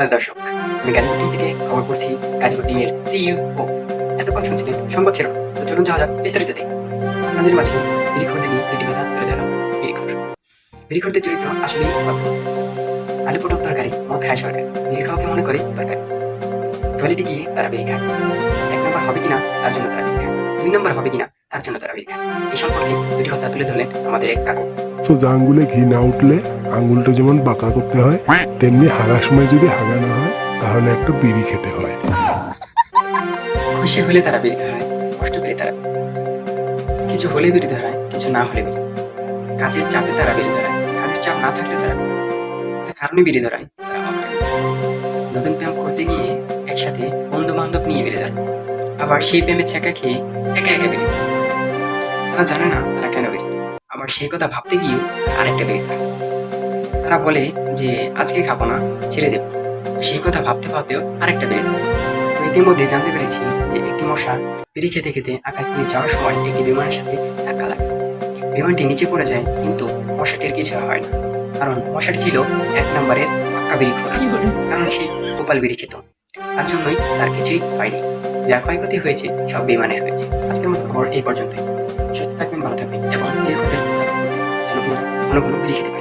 Hello দর্শক, আমি Gazipur team থেকে খবর করছি গাজীপুর টিমের সিইও ও এতক্ষণ শুনছিলেন সংবাদ ছিল তো চলুন যাওয়া যাক বিস্তারিত দিই আপনাদের মাঝে বিরিখরদের নিয়ে দুটি কথা তুলে ধরলাম বিরিখর বিরিখরদের চরিত্র আসলেই আলু পটল তরকারি, মদ খায় সরকার। বিড়ি মনে করে? দরকার। টয়লেটে গিয়ে তারা বিড়ি খায়। এক নম্বর হবে কিনা? তার জন্য তারা বিড়ি খায়। দুই নম্বর হবে কিনা? তার জন্য তারা বিড়ি খায়। সম্পর্কে দুটি কথা তুলে ধরলেন আমাদের এক কাকু। সোজা আঙ্গুলে ঘি না উঠলে আঙ্গুলটা যেমন বাঁকা করতে হয়, তেমনি হাগার সময় যদি হাগা না হয়, তাহলে একটা বিড়ি খেতে হয় খুশি হলে তারা বিড়ি ধরায়, কষ্ট পেলে তারা কিছু হলে বিড়ি ধরায়, কিছু না হলে বিড়ি কাজের চাপে তারা বিড়ি ধরায়, কাজের চাপ না থাকলে তারা। কারণে বিড়ি ধরায় নতুন প্রেম করতে গিয়ে একসাথে বন্ধু বান্ধব নিয়ে বিড়ি ধরে আবার সেই প্রেমে ছেঁকা খেয়ে একা একা ধরে। তারা জানে না তারা কেন। আবার সেই কথা ভাবতে গিয়েও আরেকটা বিড়ি ধরে তারা বলে যে আজকে খাব না ছেড়ে দেবো। সেই কথা ভাবতে ভাবতেও আরেকটা ধরে তো ইতিমধ্যে জানতে পেরেছি যে একটি মশা বিড়ি খেতে খেতে আকাশ দিয়ে যাওয়ার সময় একটি বিমানের সাথে ধাক্কা লাগে। বিমানটি নিচে পড়ে যায় কিন্তু মশাটির কিছু হয় না। কারণ মশাটি ছিল এক নম্বরের পাক্কা বিড়ি খোর কারণ সে গোপাল বিড়ি খেত। তার জন্যই তার কিছুই হয়নি। যা ক্ষয়ক্ষতি হয়েছে সব বিমানের হয়েছে। আজকের মতো খবর এই পর্যন্তই। সুস্থ থাকবেন ভালো থাকবেন এবং এই この分振り切れて